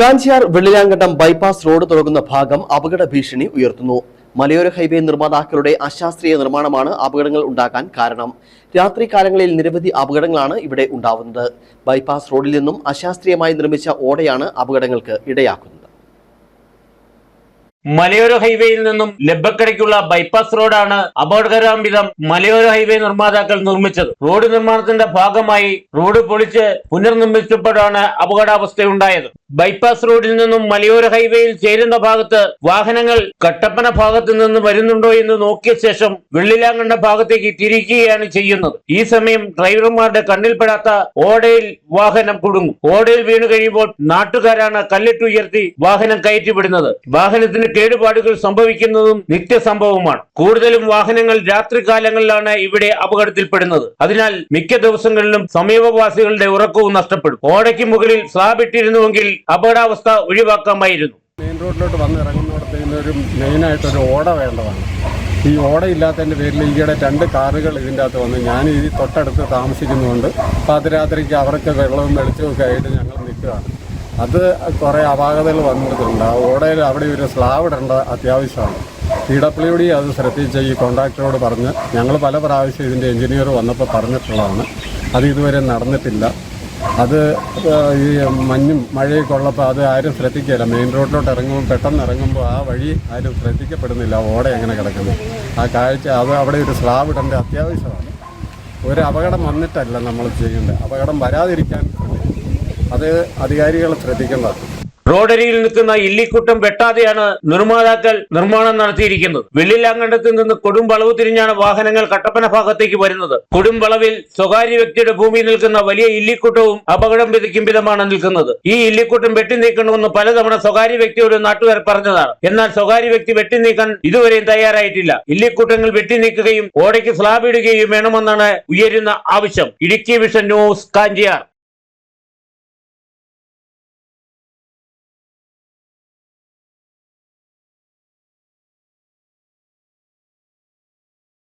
Kanchiyar Vellilankandam bypass road തുടങ്ങുന്ന ഭാഗം അപകട ഭീഷണി ഉയർത്തുന്നു. മലയോര ഹൈവേ നിർമ്മാതാക്കളുടെ അശാസ്ത്രീയ നിർമ്മാണമാണ് അപകടങ്ങൾ ഉണ്ടാക്കാൻ കാരണം. രാത്രി കാലങ്ങളിൽ നിരവധി അപകടങ്ങളാണ് ഇവിടെ ഉണ്ടാവുന്നത്. ബൈപ്പാസ് റോഡിൽ നിന്നും അശാസ്ത്രീയമായി നിർമ്മിച്ച ഓടയാണ് അപകടങ്ങൾക്ക് ഇടയാക്കുന്നത്. മലയോര ഹൈവേയിൽ നിന്നും ലബ്ബക്കടയ്ക്കുള്ള ബൈപ്പാസ് റോഡാണ് അപകടകരാംവിധം മലയോര ഹൈവേ നിർമ്മാതാക്കൾ നിർമ്മിച്ചത്. റോഡ് നിർമ്മാണത്തിന്റെ ഭാഗമായി റോഡ് പൊളിച്ച് പുനർനിർമ്മിച്ചപ്പോഴാണ് അപകടാവസ്ഥയുണ്ടായത്. ബൈപ്പാസ് റോഡിൽ നിന്നും മലയോര ഹൈവേയിൽ ചേരുന്ന ഭാഗത്ത് വാഹനങ്ങൾ കട്ടപ്പന ഭാഗത്ത് നിന്ന് വരുന്നുണ്ടോ എന്ന് നോക്കിയ ശേഷം വെള്ളിലാങ്കണ്ട ഭാഗത്തേക്ക് തിരിക്കുകയാണ് ചെയ്യുന്നത്. ഈ സമയം ഡ്രൈവർമാരുടെ കണ്ണിൽപ്പെടാത്ത ഓടയിൽ വാഹനം കുടുങ്ങും. ഓടയിൽ വീണു കഴിയുമ്പോൾ നാട്ടുകാരാണ് കല്ലിട്ടുയർത്തി വാഹനം കയറ്റിവിടുന്നത്. വാഹനത്തിന് കേടുപാടുകൾ സംഭവിക്കുന്നതും നിത്യസംഭവമാണ് കൂടുതലും വാഹനങ്ങൾ രാത്രികാലങ്ങളിലാണ് ഇവിടെ അപകടത്തിൽപ്പെടുന്നത്. അതിനാൽ മിക്ക ദിവസങ്ങളിലും സമീപവാസികളുടെ ഉറക്കവും നഷ്ടപ്പെടും. ഓടയ്ക്ക് മുകളിൽ സ്ലാബ് അപകടാവസ്ഥ ഒഴിവാക്കാമായിരുന്നു. മെയിൻ റോഡിലോട്ട് വന്ന് ഇറങ്ങുന്നിടത്തേന് ഒരു മെയിനായിട്ടൊരു ഓട വേണ്ടതാണ്. ഈ ഓട ഇല്ലാത്തതിന്റെ പേരിൽ ഈയിടെ രണ്ട് കാറുകൾ ഇതിന്റെ അകത്ത് വന്നു. ഞാൻ ഈ തൊട്ടടുത്ത് താമസിക്കുന്നുണ്ട് പാതിരാത്രിക്ക് അവർക്ക് വെള്ളവും വെളിച്ചവും ഒക്കെ ആയിട്ട് ഞങ്ങൾ നിൽക്കുകയാണ്. അത് കുറേ അപാകതകൾ വന്നിട്ടുണ്ട്. ആ ഓടയിൽ അവിടെ ഒരു സ്ലാവ് ഇടേണ്ട അത്യാവശ്യമാണ്. പി ഡബ്ല്യു ഡി അത് ശ്രദ്ധിച്ച് ഈ കോൺട്രാക്ടറോട് പറഞ്ഞ് ഞങ്ങൾ പല പ്രാവശ്യം ഇതിന്റെ എഞ്ചിനീയർ വന്നപ്പോൾ പറഞ്ഞിട്ടുള്ളതാണ്. അത് ഇതുവരെ നടന്നിട്ടില്ല. അത് ഈ മഞ്ഞും മഴയൊക്കെ ഉള്ളപ്പോൾ അത് ആരും ശ്രദ്ധിക്കില്ല മെയിൻ റോഡിലോട്ട് ഇറങ്ങുമ്പോൾ പെട്ടെന്ന് ഇറങ്ങുമ്പോൾ ആ വഴി ആരും ശ്രദ്ധിക്കപ്പെടുന്നില്ല. ഓടെ എങ്ങനെ കിടക്കുന്നു. ആ കാഴ്ച അത് അവിടെ ഒരു സ്ലാബ് ഇടേണ്ട അത്യാവശ്യമാണ്. ഒരു അപകടം വന്നിട്ടല്ല നമ്മൾ ചെയ്യേണ്ടത്. അപകടം വരാതിരിക്കാൻ. അത് അധികാരികൾ ശ്രദ്ധിക്കേണ്ടതാണ്. റോഡരിയിൽ നിൽക്കുന്ന ഇല്ലിക്കുട്ടം വെട്ടാതെയാണ് നിർമ്മാതാക്കൾ നിർമ്മാണം നടത്തിയിരിക്കുന്നത്. വെള്ളിലാങ്കണ്ടത്തിൽ നിന്ന് കൊടും വളവ് തിരിഞ്ഞാണ് വാഹനങ്ങൾ കട്ടപ്പന ഭാഗത്തേക്ക് വരുന്നത്. കൊടും വളവിൽ സ്വകാര്യ വ്യക്തിയുടെ ഭൂമി നിൽക്കുന്ന വലിയ ഇല്ലിക്കുട്ടവും അപകടം വിധിക്കും വിധമാണ് നിൽക്കുന്നത്. ഈ ഇല്ലിക്കുട്ടം വെട്ടി നീക്കണമെന്ന് പലതവണ സ്വകാര്യ വ്യക്തിയോട് നാട്ടുകാർ പറഞ്ഞതാണ്. എന്നാൽ സ്വകാര്യ വ്യക്തി വെട്ടി നീക്കാൻ ഇതുവരെയും തയ്യാറായിട്ടില്ല. ഇല്ലിക്കുട്ടങ്ങൾ വെട്ടി നീക്കുകയും ഓടയ്ക്ക് സ്ലാബ് ഇടുകയും വേണമെന്നാണ് ഉയരുന്ന ആവശ്യം. Idukki vision news Kanchiyar.